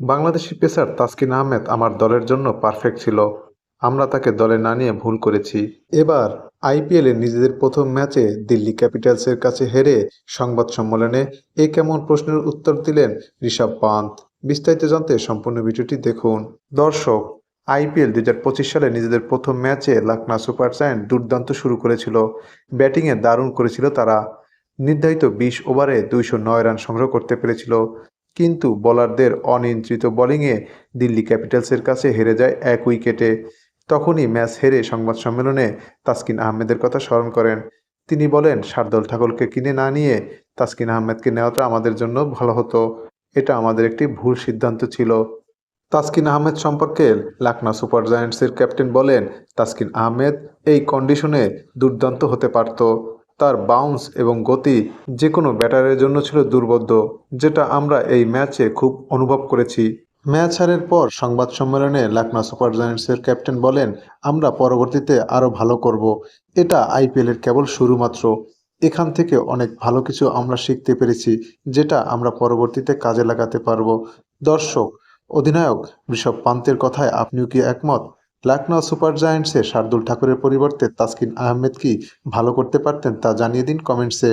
Bangladeshi pacer Taskin Ahmed আমার দলের জন্য পারফেক্ট ছিল। আমরা তাকে দলে না নিয়ে ভুল করেছি। এবার আইপিএলে নিজেদের প্রথম ম্যাচে দিল্লি ক্যাপিটালসের কাছে হেরে সংবাদ সম্মেলনে এ কেমন প্রশ্নের উত্তর দিলেন ঋষভ পান্ত বিস্তারিত জানতে সম্পূর্ণ ভিডিওটি দেখুন। দর্শক, আইপিএল দু হাজার পঁচিশ সালে নিজেদের প্রথম ম্যাচে লখনৌ সুপার জায়ান্ট দুর্দান্ত শুরু করেছিল। ব্যাটিংয়ে দারুণ করেছিল তারা। নির্ধারিত বিশ ওভারে দুইশো নয় রান সংগ্রহ করতে পেরেছিল। কিন্তু বোলারদের অনিয়ন্ত্রিত বোলিংয়ে দিল্লি ক্যাপিটালসের কাছে হেরে যায় এক উইকেটে। তখনই ম্যাচ হেরে সংবাদ সম্মেলনে তাসকিন আহমেদের কথা স্মরণ করেন। তিনি বলেন, শার্দল ঠাকুরকে কিনে না নিয়ে তাসকিন আহমেদকে নেওয়াটা আমাদের জন্য ভালো হতো। এটা আমাদের একটি ভুল সিদ্ধান্ত ছিল। তাসকিন আহমেদ সম্পর্কে লখনৌ সুপার জায়ান্টসের ক্যাপ্টেন বলেন, তাসকিন আহমেদ এই কন্ডিশনে দুর্দান্ত হতে পারত। তার বাউন্স এবং গতি যে কোনো ব্যাটারের জন্য ছিল দুর্বোধ্য, যেটা আমরা এই ম্যাচে খুব অনুভব করেছি। ম্যাচ হারের পর সংবাদ সম্মেলনে লখনৌ সুপার জায়ান্টসের ক্যাপ্টেন বলেন, আমরা পরবর্তীতে আরও ভালো করব। এটা আইপিএলের কেবল শুরু মাত্র এখান থেকে অনেক ভালো কিছু আমরা শিখতে পেরেছি, যেটা আমরা পরবর্তীতে কাজে লাগাতে পারব। দর্শক, অধিনায়ক, ঋষভ পান্তের কথায় আপনিও কি একমত? লখনৌ সুপার জায়ান্টসে শার্দুল ঠাকুরের পরিবর্তে তাসকিন আহমেদ কি ভালো করতে পারতেন তা জানিয়ে দিন কমেন্টসে।